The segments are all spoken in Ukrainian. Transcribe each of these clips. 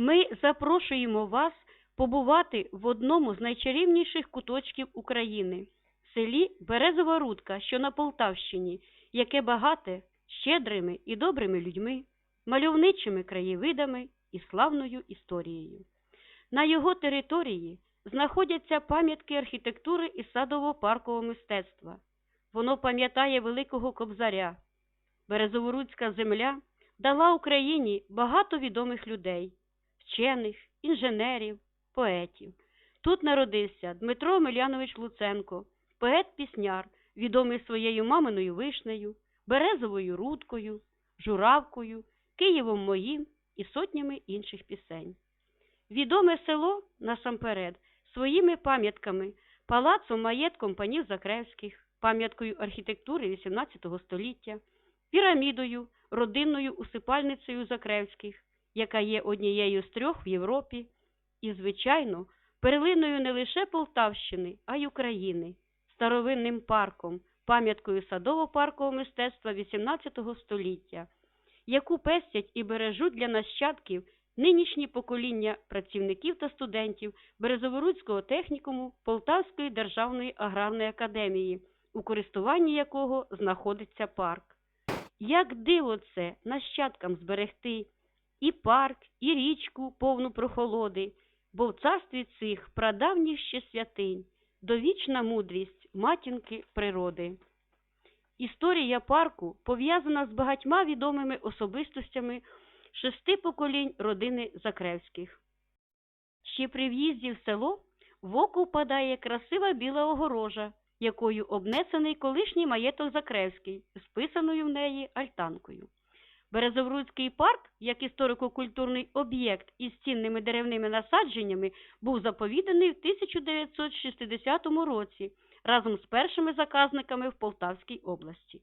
Ми запрошуємо вас побувати в одному з найчарівніших куточків України селі Березова Рудка, що на Полтавщині, яке багате щедрими і добрими людьми, мальовничими краєвидами і славною історією. На його території знаходяться пам'ятки архітектури і садово-паркового мистецтва. Воно пам'ятає великого кобзаря. Березоворуцька земля дала Україні багато відомих людей, вчених, інженерів, поетів. Тут народився Дмитро Омелянович Луценко, поет-пісняр, відомий своєю маминою вишнею, березовою рудкою, журавкою, Києвом моїм і сотнями інших пісень. Відоме село насамперед своїми пам'ятками, палацом маєтком панів Закревських, пам'яткою архітектури XVIII століття, пірамідою, родинною усипальницею Закревських, яка є однією з трьох в Європі, і, звичайно, перлиною не лише Полтавщини, а й України, старовинним парком, пам'яткою садово-паркового мистецтва XVIII століття, яку пестять і бережуть для нащадків нинішні покоління працівників та студентів Березоворуцького технікуму Полтавської державної аграрної академії, у користуванні якого знаходиться парк. Як диво це нащадкам зберегти і парк, і річку повну прохолоди, бо в царстві цих прадавніх ще святинь довічна мудрість матінки природи. Історія парку пов'язана з багатьма відомими особистостями шести поколінь родини Закревських. Ще при в'їзді в село в око впадає красива біла огорожа, якою обнесений колишній маєток Закревський, з писаною в неї альтанкою. Березовруцький парк, як історико-культурний об'єкт із цінними деревними насадженнями, був заповіданий в 1960 році разом з першими заказниками в Полтавській області.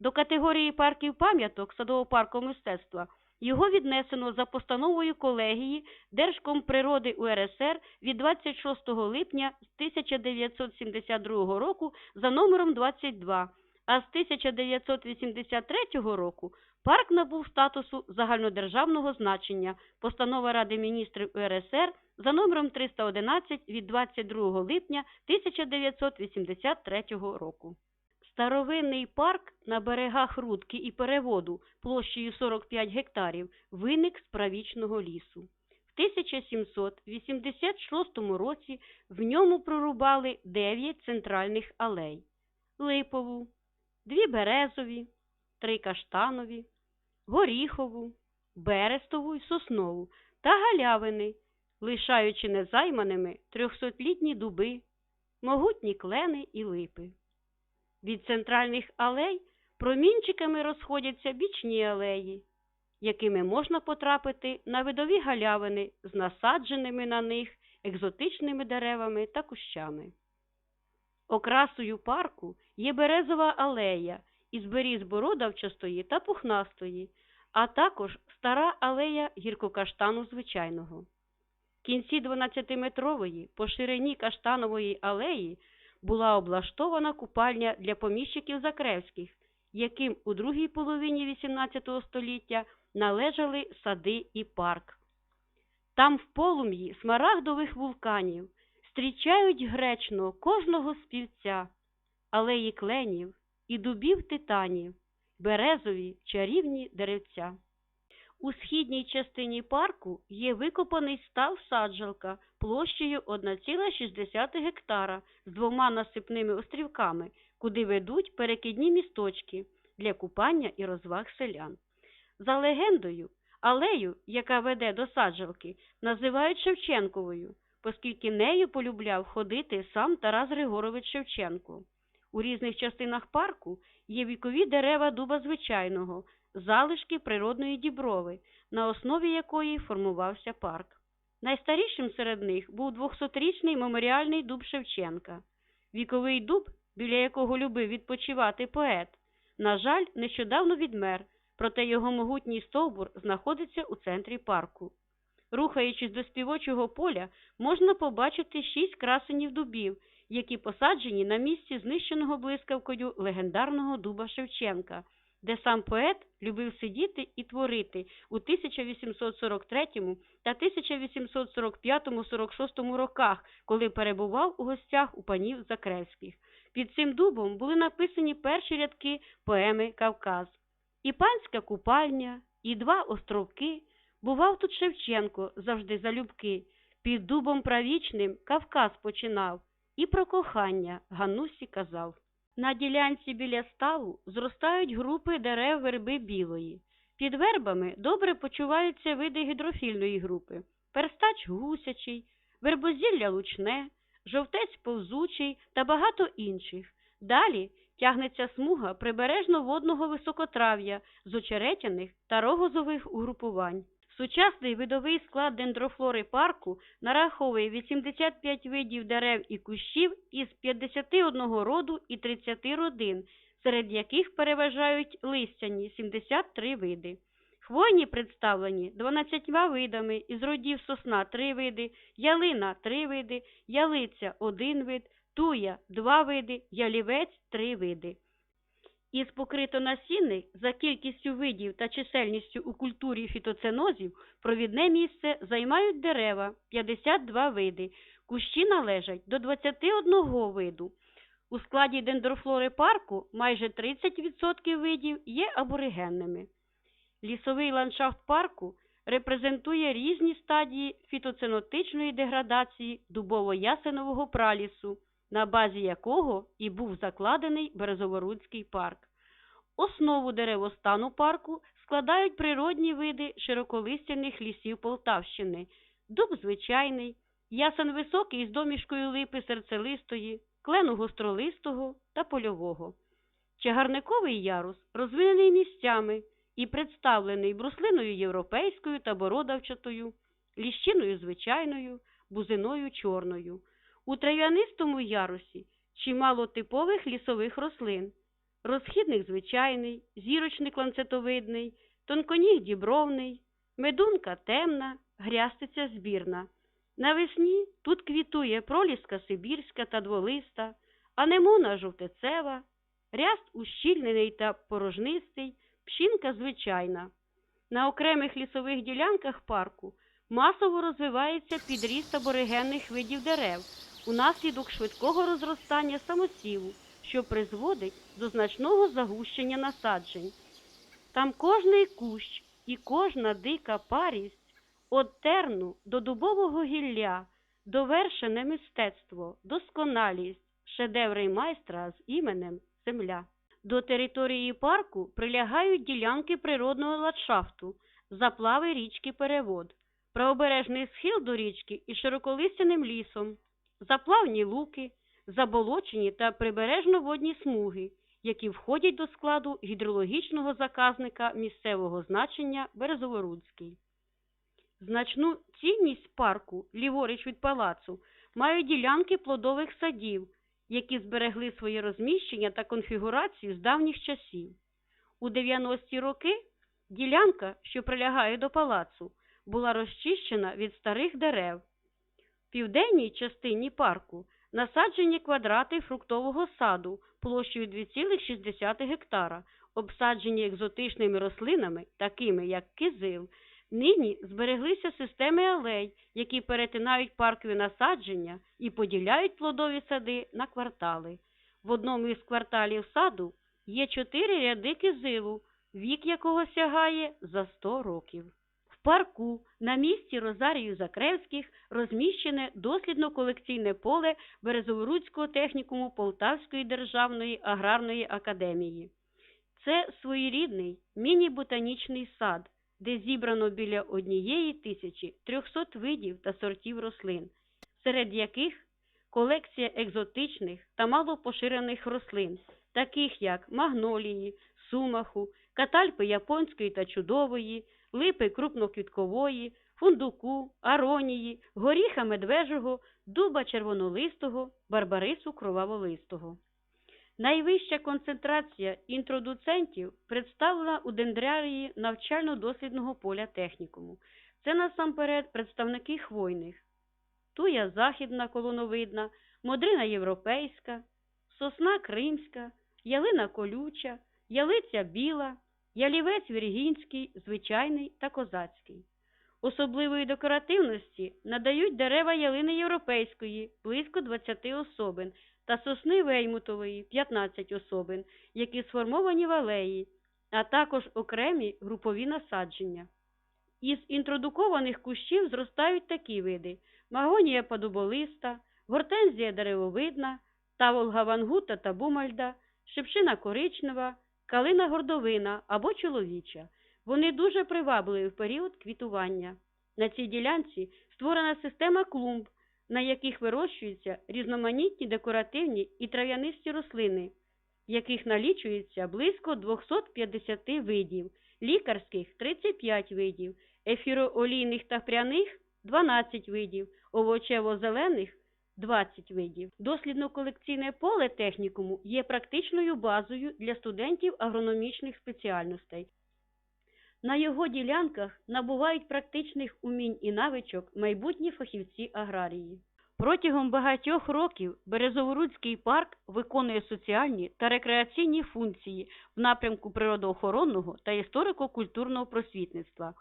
До категорії парків пам'яток садово-паркового мистецтва його віднесено за постановою колегії Держкомприроди УРСР від 26 липня 1972 року за номером 22, а з 1983 року парк набув статусу загальнодержавного значення Постанова Ради міністрів УРСР за номером 311 від 22 липня 1983 року. Старовинний парк на берегах Рудки і переводу площею 45 гектарів виник з правічного лісу. В 1786 році в ньому прорубали 9 центральних алей – липову, дві березові, три каштанові, горіхову, берестову і соснову та галявини, лишаючи незайманими трьохсотлітні дуби, могутні клени і липи. Від центральних алей промінчиками розходяться бічні алеї, якими можна потрапити на видові галявини з насадженими на них екзотичними деревами та кущами. Окрасою парку є березова алея із беріз бородавчастої та пухнастої, а також стара алея гіркокаштану звичайного. В кінці 12-метрової по ширині каштанової алеї була облаштована купальня для поміщиків Закревських, яким у другій половині XVIII століття належали сади і парк. Там в полум'ї смарагдових вулканів зустрічають гречно кожного співця, алеї кленів і дубів титанів, березові чарівні деревця. У східній частині парку є викопаний став саджалка площею 1,6 гектара з двома насипними острівками, куди ведуть перекидні місточки для купання і розваг селян. За легендою, алею, яка веде до саджалки, називають Шевченковою, оскільки нею полюбляв ходити сам Тарас Григорович Шевченко. У різних частинах парку є вікові дерева дуба звичайного, залишки природної діброви, на основі якої формувався парк. Найстарішим серед них був 200-річний меморіальний дуб Шевченка. Віковий дуб, біля якого любив відпочивати поет, на жаль, нещодавно відмер, проте його могутній стовбур знаходиться у центрі парку. Рухаючись до співочого поля, можна побачити шість красенів дубів, які посаджені на місці знищеного блискавкою легендарного дуба Шевченка, де сам поет любив сидіти і творити у 1843 та 1845-46 роках, коли перебував у гостях у панів Закревських. Під цим дубом були написані перші рядки поеми Кавказ. І панська купальня, і два островки. Бував тут Шевченко завжди залюбки. Під дубом правічним Кавказ починав і про кохання Ганусі казав. На ділянці біля ставу зростають групи дерев верби білої. Під вербами добре почуваються види гідрофільної групи перстач гусячий, вербозілля лучне, жовтець повзучий та багато інших. Далі тягнеться смуга прибережно-водного високотрав'я з очеретяних та рогозових угрупувань. Сучасний видовий склад дендрофлори парку нараховує 85 видів дерев і кущів із 51 роду і 30 родин, серед яких переважають листяні 73 види. Хвойні представлені 12 видами, із родів сосна 3 види, ялина 3 види, ялиця 1 вид, туя 2 види, ялівець 3 види. Із покритонасінних за кількістю видів та чисельністю у культурі фітоценозів провідне місце займають дерева 52 види, кущі належать до 21 виду. У складі дендрофлори парку майже 30% видів є аборигенними. Лісовий ландшафт парку репрезентує різні стадії фітоценотичної деградації дубово-ясенового пралісу, на базі якого і був закладений Березоворуцький парк. Основу деревостану парку складають природні види широколистяних лісів Полтавщини, дуб звичайний, ясен високий з домішкою липи серцелистої, клену гостролистого та польового. Чагарниковий ярус розвинений місцями і представлений бруслиною європейською та бородавчатою, ліщиною звичайною, бузиною чорною. У трав'янистому ярусі чимало типових лісових рослин, розхідник звичайний, зірочник ланцетовидний, тонконіг дібровний, медунка темна, грястиця збірна. Навесні тут квітує проліска сибірська та дволиста, анемона жовтецева, ряст ущільнений та порожнистий, пшінка звичайна. На окремих лісових ділянках парку масово розвивається підріст аборигенних видів дерев унаслідок швидкого розростання самосіву, що призводить до значного загущення насаджень. Там кожний кущ і кожна дика парість От терну до дубового гілля, довершене мистецтво, досконалість, шедеври майстра з іменем Земля. До території парку прилягають ділянки природного ландшафту, заплави річки Перевод, правобережний схил до річки із широколистяним лісом, заплавні луки, заболочені та прибережно-водні смуги, які входять до складу гідрологічного заказника місцевого значення Березоворудський. Значну цінність парку, ліворуч від палацу, мають ділянки плодових садів, які зберегли своє розміщення та конфігурацію з давніх часів. У 90-ті роки ділянка, що прилягає до палацу, була розчищена від старих дерев. Південній частині парку насаджені квадрати фруктового саду площею 2,6 гектара, обсаджені екзотичними рослинами, такими як кизил, Нині збереглися системи алей, які перетинають паркові насадження і поділяють плодові сади на квартали. В одному із кварталів саду є чотири ряди кизилу, вік якого сягає за 100 років. В парку на місці Розарію Закревських розміщене дослідно-колекційне поле Березоворуцького технікуму Полтавської державної аграрної академії. Це своєрідний міні-ботанічний сад де зібрано біля однієї тисячі трьохсот видів та сортів рослин, серед яких колекція екзотичних та малопоширених рослин, таких як магнолії, сумаху, катальпи японської та чудової, липи крупноквіткової, фундуку, аронії, горіха медвежого, дуба червонолистого, барбарису кроваволистого. Найвища концентрація інтродуцентів представлена у дендрарії навчально-дослідного поля технікуму. Це насамперед представники хвойних, туя західна колоновидна, модрина європейська, сосна кримська, ялина колюча, ялиця біла, ялівець віргінський, звичайний та козацький. Особливої декоративності надають дерева ялини європейської, близько 20 особин, та сосни веймутової, 15 особин, які сформовані в алеї, а також окремі групові насадження. Із інтродукованих кущів зростають такі види – магонія подуболиста, гортензія деревовидна, тавол гавангута та бумальда, шипшина коричнева, калина гордовина або чоловіча. Вони дуже привабливі в період квітування. На цій ділянці створена система клумб, на яких вирощуються різноманітні декоративні і трав'янисті рослини, яких налічується близько 250 видів, лікарських 35 видів, ефіроолійних та пряних 12 видів, овочево-зелених 20 видів. Дослідно-колекційне поле технікуму є практичною базою для студентів агрономічних спеціальностей. На його ділянках набувають практичних умінь і навичок майбутні фахівці аграрії. Протягом багатьох років Березоворуцький парк виконує соціальні та рекреаційні функції в напрямку природоохоронного та історико-культурного просвітництва.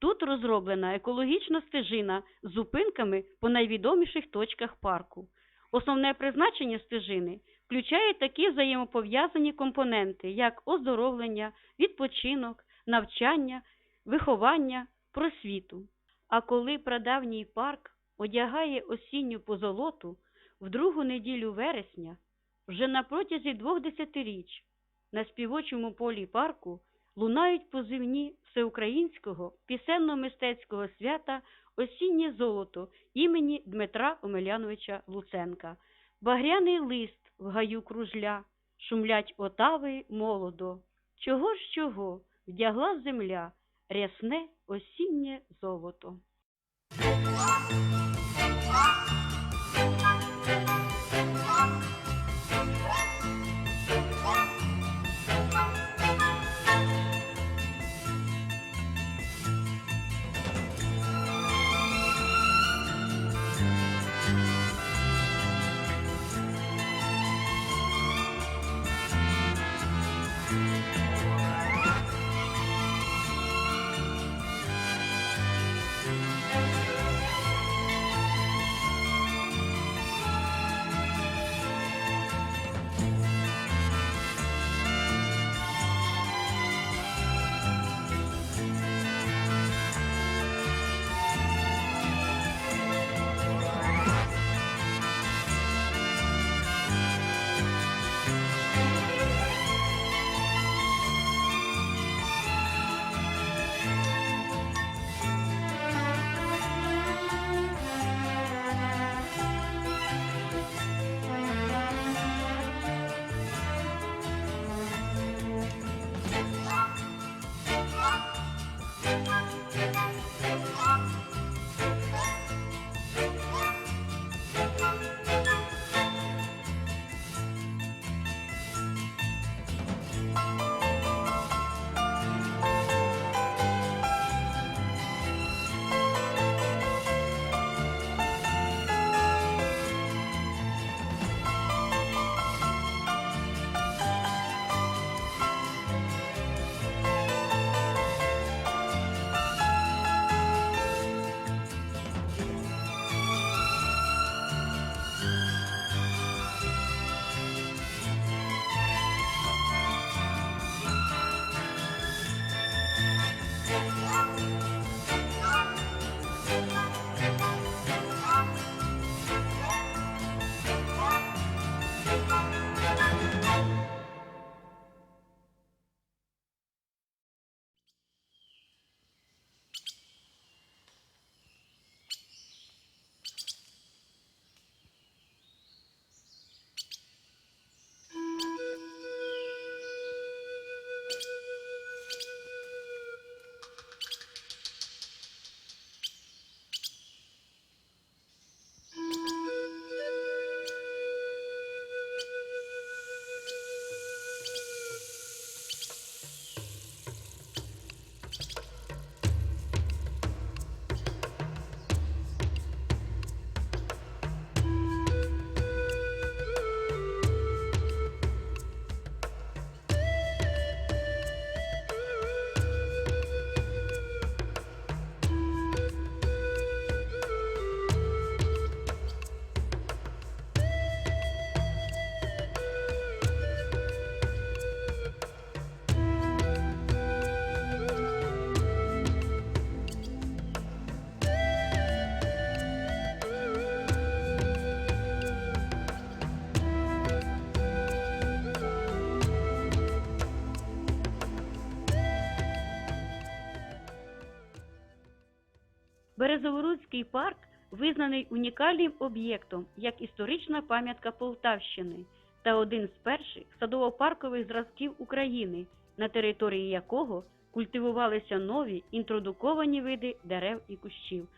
Тут розроблена екологічна стежина з зупинками по найвідоміших точках парку. Основне призначення стежини включає такі взаємопов'язані компоненти, як оздоровлення, відпочинок, навчання, виховання, просвіту. А коли прадавній парк одягає осінню позолоту в другу неділю вересня, вже на протязі двох десятиріч на співочому полі парку лунають позивні всеукраїнського пісенно-мистецького свята Осіннє золото імені Дмитра Омеляновича Луценка. Багряний лист в гаю кружля, шумлять отави молодо. Чого ж чого вдягла земля рясне осіннє золото. Березоворуцький парк визнаний унікальним об'єктом як історична пам'ятка Полтавщини та один з перших садово-паркових зразків України, на території якого культивувалися нові інтродуковані види дерев і кущів.